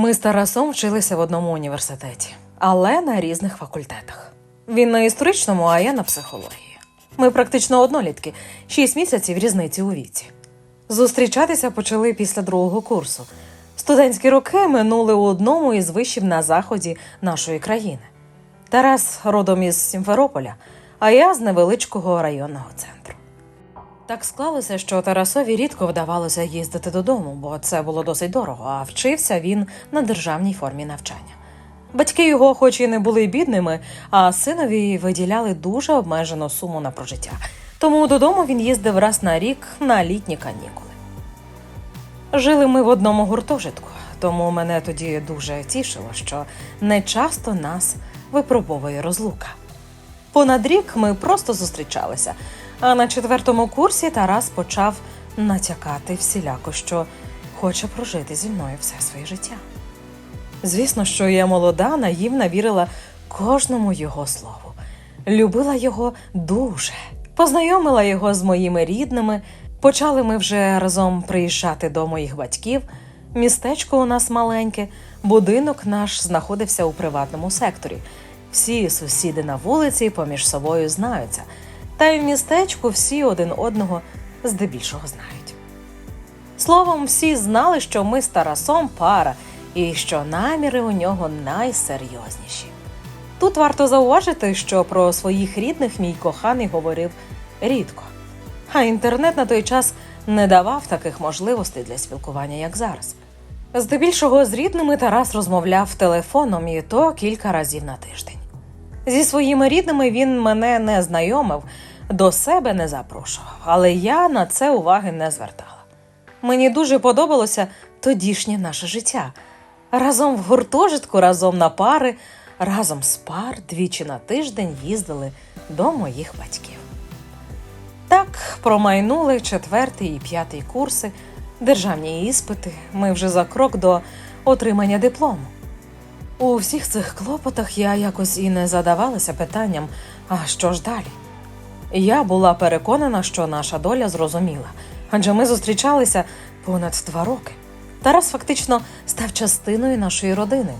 Ми з Тарасом вчилися в одному університеті, але на різних факультетах. Він на історичному, а я на психології. Ми практично однолітки, шість місяців різниці у віці. Зустрічатися почали після другого курсу. Студентські роки минули у одному із вишів на заході нашої країни. Тарас родом із Сімферополя, а я з невеличкого районного центру. Так склалося, що Тарасові рідко вдавалося їздити додому, бо це було досить дорого, а вчився він на державній формі навчання. Батьки його, хоч і не були бідними, а синові виділяли дуже обмежену суму на прожиття. Тому додому він їздив раз на рік на літні канікули. Жили ми в одному гуртожитку, тому мене тоді дуже тішило, що не часто нас випробовує розлука. Понад рік ми просто зустрічалися, а на четвертому курсі Тарас почав натякати всіляко, що хоче прожити зі мною все своє життя. Звісно, що я молода, наївна вірила кожному його слову. Любила його дуже, познайомила його з моїми рідними. Почали ми вже разом приїжджати до моїх батьків. Містечко у нас маленьке, будинок наш знаходився у приватному секторі. Всі сусіди на вулиці поміж собою знаються, та й в містечку всі один одного здебільшого знають. Словом, всі знали, що ми з Тарасом пара і що наміри у нього найсерйозніші. Тут варто зауважити, що про своїх рідних мій коханий говорив рідко. А інтернет на той час не давав таких можливостей для спілкування, як зараз. Здебільшого з рідними Тарас розмовляв телефоном і то кілька разів на тиждень. Зі своїми рідними він мене не знайомив, до себе не запрошував, але я на це уваги не звертала. Мені дуже подобалося тодішнє наше життя. Разом в гуртожитку, разом на пари, разом з пар двічі на тиждень їздили до моїх батьків. Так промайнули четвертий і п'ятий курси, державні іспити. Ми вже за крок до отримання диплому. У всіх цих клопотах я якось і не задавалася питанням, а що ж далі? Я була переконана, що наша доля зрозуміла, адже ми зустрічалися понад два роки. Тарас фактично став частиною нашої родини.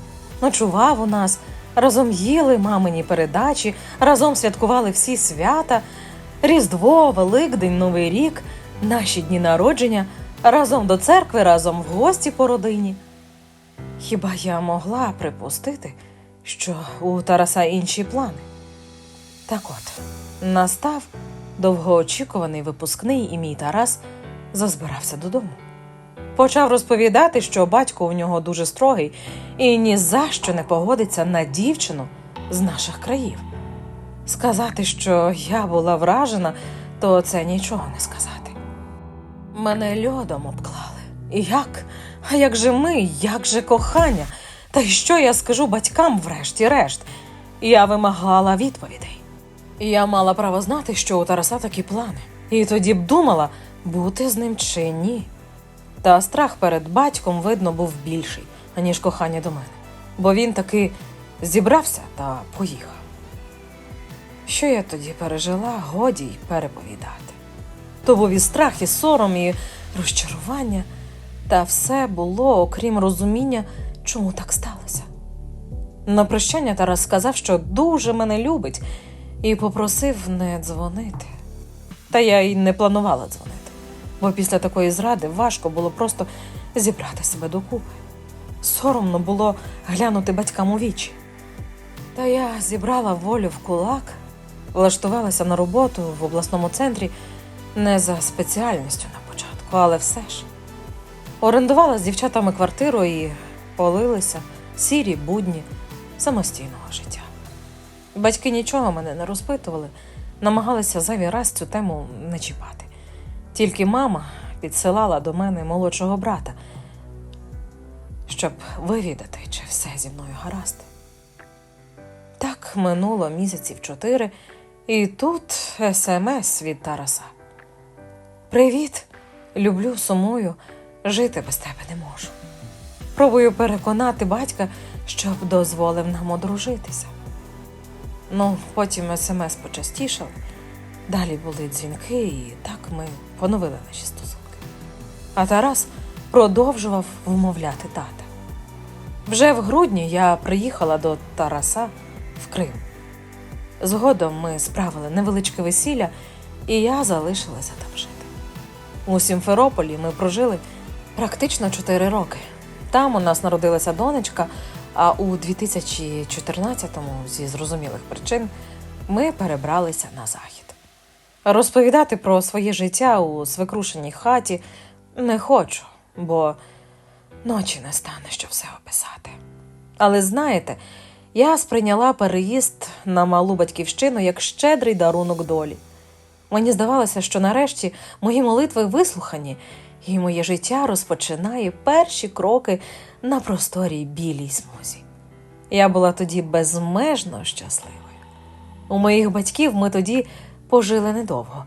Ночував у нас, разом їли мамині передачі, разом святкували всі свята, Різдво, Великдень, Новий рік, наші дні народження, разом до церкви, разом в гості по родині. Хіба я могла припустити, що у Тараса інші плани? Так от, настав довгоочікуваний випускний, і мій Тарас зазбирався додому. Почав розповідати, що батько у нього дуже строгий і ні за що не погодиться на дівчину з наших країв. Сказати, що я була вражена, то це нічого не сказати. Мене льодом обклали. І Як? А як же ми, як же кохання? Та й що я скажу батькам врешті-решт? Я вимагала відповідей. Я мала право знати, що у Тараса такі плани, і тоді б думала, бути з ним чи ні. Та страх перед батьком, видно, був більший, аніж кохання до мене, бо він таки зібрався та поїхав. Що я тоді пережила, годі й переповідати. То був і страх, і сором, і розчарування, та все було, окрім розуміння, чому так сталося. На прощання Тарас сказав, що дуже мене любить, і попросив не дзвонити. Та я й не планувала дзвонити, бо після такої зради важко було просто зібрати себе докупи. Соромно було глянути батькам у вічі. Та я зібрала волю в кулак, влаштувалася на роботу в обласному центрі не за спеціальністю на початку, але все ж. Орендувала з дівчатами квартиру і полилися сірі будні самостійного життя. Батьки нічого мене не розпитували, намагалися зайвий раз цю тему не чіпати. Тільки мама підсилала до мене молодшого брата, щоб вивідати, чи все зі мною гаразд. Так минуло місяців чотири, і тут смс від Тараса. Привіт, люблю, сумую, жити без тебе не можу. Пробую переконати батька, щоб дозволив нам одружитися. Ну, потім смс почастішав, далі були дзвінки, і так ми поновили наші стосунки. А Тарас продовжував вмовляти тата. Вже в грудні я приїхала до Тараса в Крим. Згодом ми справили невеличке весілля, і я залишилася там жити. У Сімферополі ми прожили практично 4 роки. Там у нас народилася донечка, а у 2014-му, зі зрозумілих причин, ми перебралися на захід. Розповідати про своє життя у свекрушеній хаті не хочу, бо ночі не стане, щоб все описати. Але знаєте, я сприйняла переїзд на малу батьківщину як щедрий дарунок долі. Мені здавалося, що нарешті мої молитви вислухані, і моє життя розпочинає перші кроки на просторій білій смузі. Я була тоді безмежно щасливою. У моїх батьків ми тоді пожили недовго,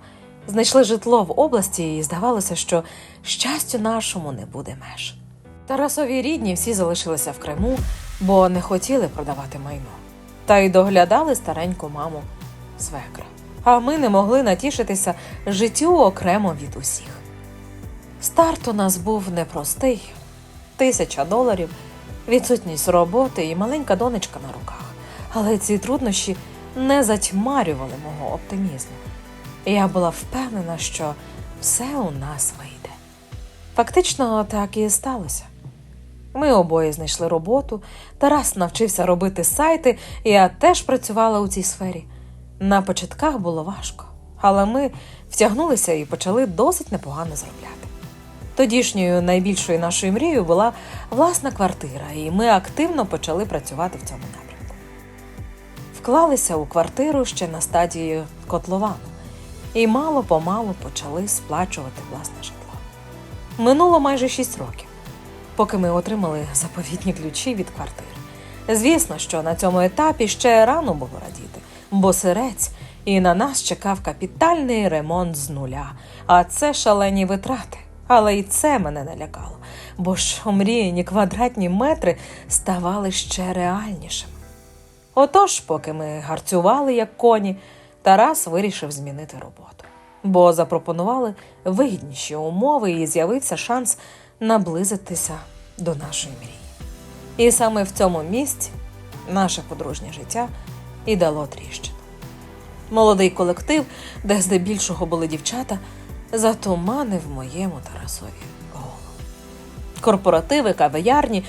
знайшли житло в області, і здавалося, що щастю нашому не буде меж. Тарасові рідні всі залишилися в Криму, бо не хотіли продавати майно. Та й доглядали стареньку маму свекра. А ми не могли натішитися життю окремо від усіх. Старт у нас був непростий: тисяча доларів, відсутність роботи і маленька донечка на руках. Але ці труднощі не затьмарювали мого оптимізму. Я була впевнена, що все у нас вийде. Фактично, так і сталося. Ми обоє знайшли роботу. Тарас навчився робити сайти, я теж працювала у цій сфері. На початках було важко, але ми втягнулися і почали досить непогано заробляти. Тодішньою найбільшою нашою мрією була власна квартира, і ми активно почали працювати в цьому напрямку. Вклалися у квартиру ще на стадії котловану і мало помалу почали сплачувати власне житло. Минуло майже шість років, поки ми отримали заповітні ключі від квартири. Звісно, що на цьому етапі ще рано було радіти, бо сирець і на нас чекав капітальний ремонт з нуля, а це шалені витрати. Але і це мене не лякало, бо ж омріяні квадратні метри ставали ще реальнішими. Отож, поки ми гарцювали як коні, Тарас вирішив змінити роботу, бо запропонували вигідніші умови і з'явився шанс наблизитися до нашої мрії. І саме в цьому місці наше подружнє життя і дало тріщину. Молодий колектив, де здебільшого були дівчата, затуманив моєму Тарасові голову. Корпоративи, кавиярні,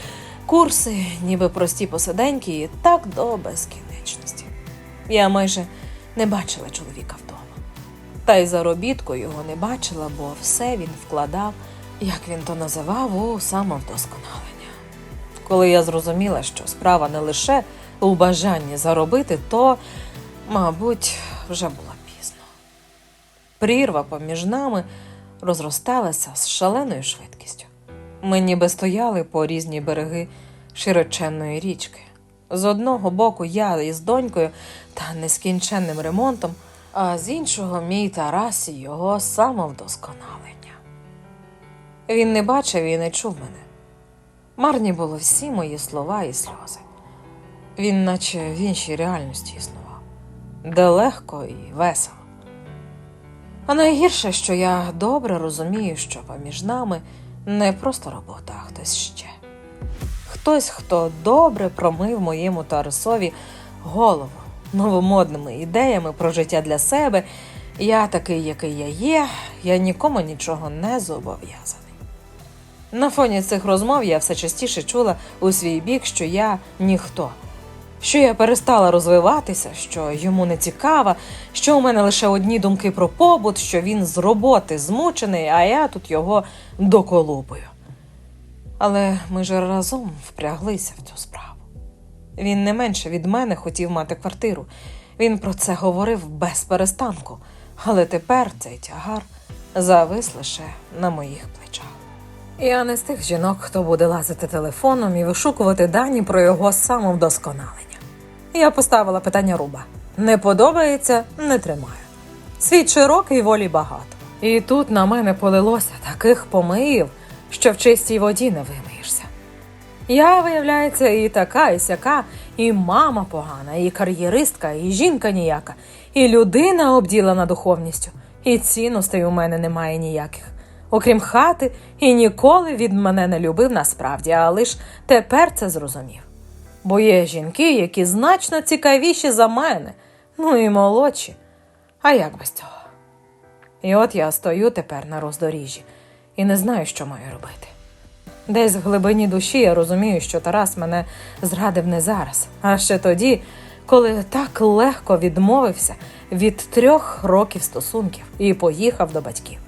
курси, ніби прості посиденьки, і так до безкінечності. Я майже не бачила чоловіка вдома. Та й заробітку його не бачила, бо все він вкладав, як він то називав, у самовдосконалення. Коли я зрозуміла, що справа не лише у бажанні заробити, то, мабуть, вже пізно. Прірва поміж нами розросталася з шаленою швидкістю. Ми ніби стояли по різні береги широченної річки. З одного боку я із донькою та нескінченним ремонтом, а з іншого мій Тарас і його самовдосконалення. Він не бачив і не чув мене. Марні було всі мої слова і сльози. Він, наче в іншій реальності існував, де легко і весело. А найгірше, що я добре розумію, що поміж нами не просто робота, а хтось ще. Хтось, хто добре промив моєму Тарасові голову новомодними ідеями про життя для себе. Я такий, який я є, я нікому нічого не зобов'язаний. На фоні цих розмов я все частіше чула у свій бік, що я ніхто, що я перестала розвиватися, що йому не цікава, що у мене лише одні думки про побут, що він з роботи змучений, а я тут його доколупую. Але ми ж разом впряглися в цю справу. Він не менше від мене хотів мати квартиру. Він про це говорив без перестанку, але тепер цей тягар завис лише на моїх плечах. Я не з тих жінок, хто буде лазити телефоном і вишукувати дані про його самовдосконалення. Я поставила питання руба: не подобається, не тримаю. Світ широкий, волі багато. І тут на мене полилося таких помиїв, що в чистій воді не вимиєшся. Я, виявляється, і така, і сяка, і мама погана, і кар'єристка, і жінка ніяка, і людина обділена духовністю, і цінностей у мене немає ніяких. окрім хати, і ніколи від мене не любив насправді, а лиш тепер це зрозумів. Бо є жінки, які значно цікавіші за мене, ну і молодші. А як без цього? І от я стою тепер на роздоріжжі і не знаю, що маю робити. Десь в глибині душі я розумію, що Тарас мене зрадив не зараз, а ще тоді, коли так легко відмовився від трьох років стосунків і поїхав до батьків.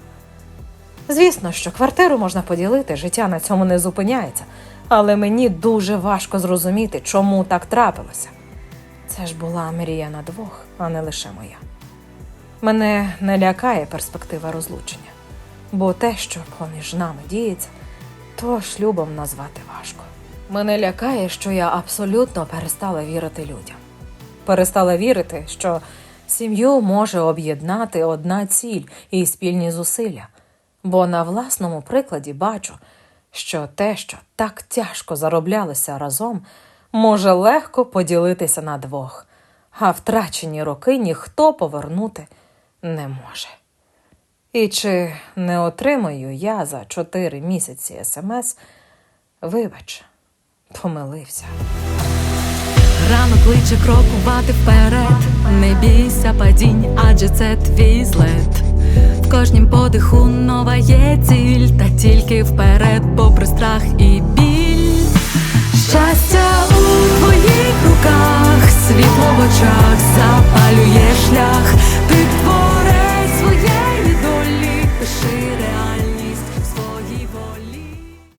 Звісно, що квартиру можна поділити, життя на цьому не зупиняється, але мені дуже важко зрозуміти, чому так трапилося. Це ж була мрія на двох, а не лише моя. Мене не лякає перспектива розлучення, бо те, що поміж нами діється, то шлюбом назвати важко. Мене лякає, що я абсолютно перестала вірити людям. Перестала вірити, що сім'ю може об'єднати одна ціль і спільні зусилля, бо на власному прикладі бачу, що те, що так тяжко зароблялося разом, може легко поділитися на двох, а втрачені роки ніхто повернути не може. І чи не отримаю я за чотири місяці смс, вибач, помилився. Рано кличе крокувати вперед, не бійся падінь, адже це твій злет. В кожнім подиху нова є ціль, та тільки вперед, попри страх і біль. Щастя у твоїх руках, світло в очах запалює шлях. Ти